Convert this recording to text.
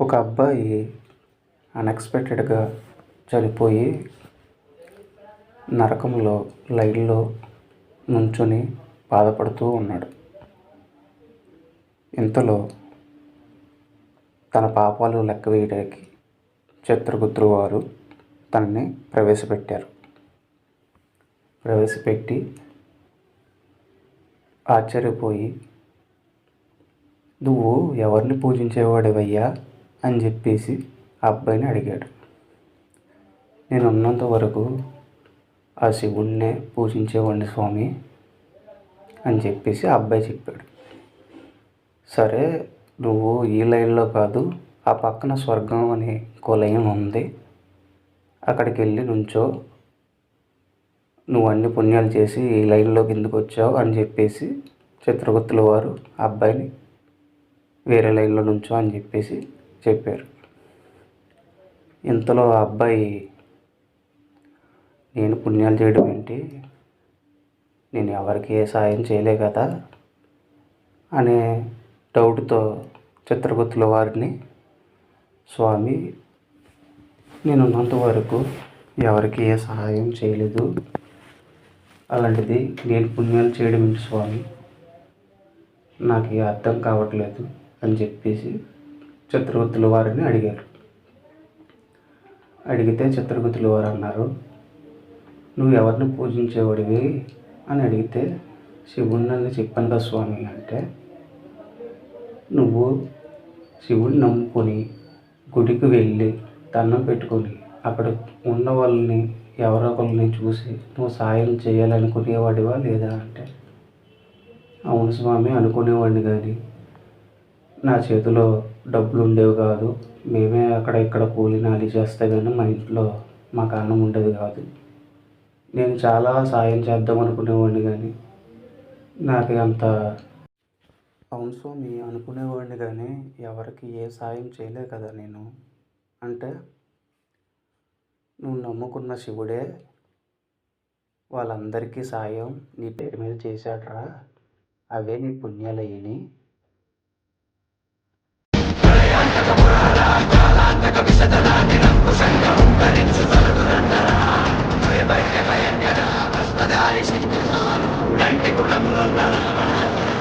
ఒక అబ్బాయి అన్ఎక్స్పెక్టెడ్గా చనిపోయి నరకంలో లైన్లో నుంచొని బాధపడుతూ ఉన్నాడు. ఇంతలో తన పాపాలు లెక్క వేయడానికి చిత్రగుత్రు వారు తనని ప్రవేశపెట్టారు. ప్రవేశపెట్టి ఆశ్చర్యపోయి నువ్వు ఎవరిని పూజించేవాడివయ్యా? అని చెప్పేసి ఆ అబ్బాయిని అడిగాడు. నేను ఉన్నంత వరకు ఆ శివుణ్ణే పూజించేవాడిని స్వామి అని చెప్పేసి ఆ అబ్బాయి చెప్పాడు. సరే నువ్వు ఈ లైన్లో కాదు ఆ పక్కన స్వర్గం అనే ఇంకో లైన్ ఉంది. అక్కడికి వెళ్ళి నుంచో నువ్వు అన్ని పుణ్యాలు చేసి ఈ లైన్లో కిందకు వచ్చావు అని చెప్పేసి చిత్రగుప్తుల వారు ఆ అబ్బాయిని వేరే లైన్లో నుంచో అని చెప్పేసి చెప్పారు. ఇంతలో ఆ అబ్బాయి నేను పుణ్యాలు చేయడం ఏంటి? నేను ఎవరికి ఏ సాయం చేయలే కదా? అనే డౌట్తో చిత్రగుప్తుల వారిని స్వామి నేనున్నంత వరకు ఎవరికి ఏ సహాయం చేయలేదు. అలాంటిది నేను పుణ్యాలు చేయడం ఏంటి స్వామి? నాకు అర్థం కావట్లేదు అని చెప్పేసి చిత్రగుప్తుల వారిని అడిగారు. అడిగితే చిత్రగుప్తుల వారు అన్నారు నువ్వు ఎవరిని పూజించేవాడివి? అని అడిగితే శివుణ్ణి నన్ను చెప్పాను కదా స్వామి అంటే నువ్వు శివుడిని నమ్ముకొని గుడికి వెళ్ళి దండం పెట్టుకొని అక్కడ ఉన్న వాళ్ళని ఎవరొకరిని చూసి నువ్వు సాయం చేయాలనుకునేవాడివా లేదా? అంటే అవును స్వామి అనుకునేవాడిని కానీ నా చేతిలో డబ్బులు ఉండేవి కాదు. మేమే అక్కడ ఇక్కడ కూలి నాలి చేస్తే కానీ మా ఇంట్లో మాకు అన్నం ఉండేది కాదు. నేను చాలా సాయం చేద్దాం అనుకునేవాడిని కానీ నాకు అంత అవును స్వామి అనుకునేవాడిని కానీ ఎవరికి ఏ సాయం చేయలే కదా నేను. అంటే నువ్వు నమ్ముకున్న శివుడే వాళ్ళందరికీ సాయం నీ పేరు మీద చేశాడరా అవే నీ పుణ్యాలయ్యని. なんてことになるんだ。